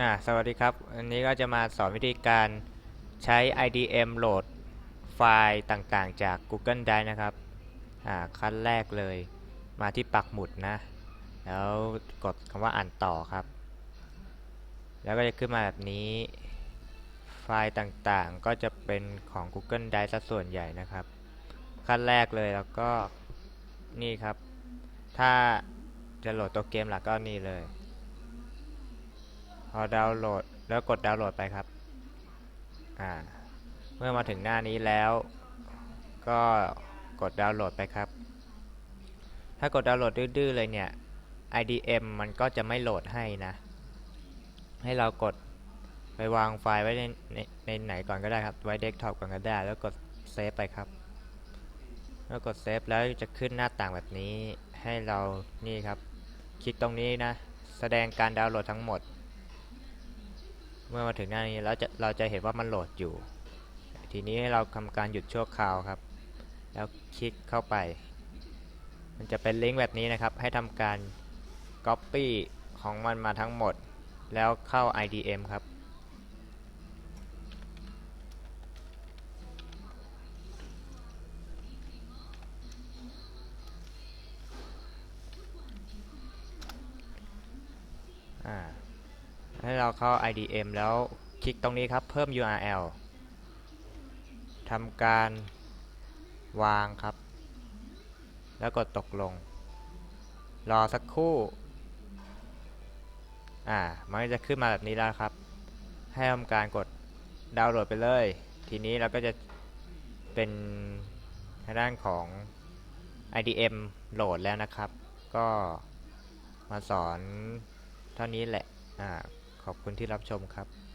อ่าสวัสดีครับ อันนี้ก็จะมาสอนวิธีการใช้ IDM โหลดไฟล์ต่างๆ จาก Google Drive นะครับ อ่า ขั้นแรกเลย มาที่ปักหมุดนะ แล้วกดคำว่าอ่านต่อครับ แล้วก็จะขึ้นมาแบบนี้ ไฟล์ต่างๆ ก็จะเป็นของ Google Drive ส่วนใหญ่นะครับ ขั้นแรกเลยแล้วก็นี่ครับ ถ้าจะโหลดตัวเกมหลักก็นี่เลย พอดาวน์โหลดแล้วกดดาวน์โหลดไปครับอ่าเมื่อมาถึงหน้านี้แล้ว ก็กดดาวน์โหลดไปครับ ถ้ากดดาวน์โหลดดื้อๆเลยเนี่ย IDM มันก็จะไม่โหลดให้นะ ให้เรากดไปวางไฟล์ไว้ในในในไหนก่อนก็ได้ครับ ไว้เดสก์ท็อปก่อนก็ได้ แล้วกดเซฟไปครับ แล้วกดเซฟแล้วจะขึ้นหน้าต่างแบบนี้ ให้เรานี่ครับ คลิกตรงนี้นะ แสดงการดาวน์โหลดทั้งหมด เมื่อมาถึงหน้านี้แล้วจะเราจะเห็นว่ามันโหลดอยู่ ทีนี้เราทำการหยุดชั่วคราวครับ แล้วคลิกเข้าไป มันจะเป็นลิงก์แบบนี้นะครับ ให้ทำการ Copy ของมันมาทั้งหมด แล้วเข้า IDM ครับอ่า ให้เราเข้า IDM แล้วคลิกตรงนี้ครับ เพิ่ม URL ทำการวางครับ แล้วกดตกลง รอสักครู่ อ่า มันก็จะขึ้นมาแบบนี้แล้วครับ ให้ทำการกดดาวน์โหลดไปเลย ทีนี้เราก็จะเป็นทางด้านของ IDM โหลดแล้วนะครับ ก็มาสอนเท่านี้แหละ อ่า ขอบคุณที่รับชมครับ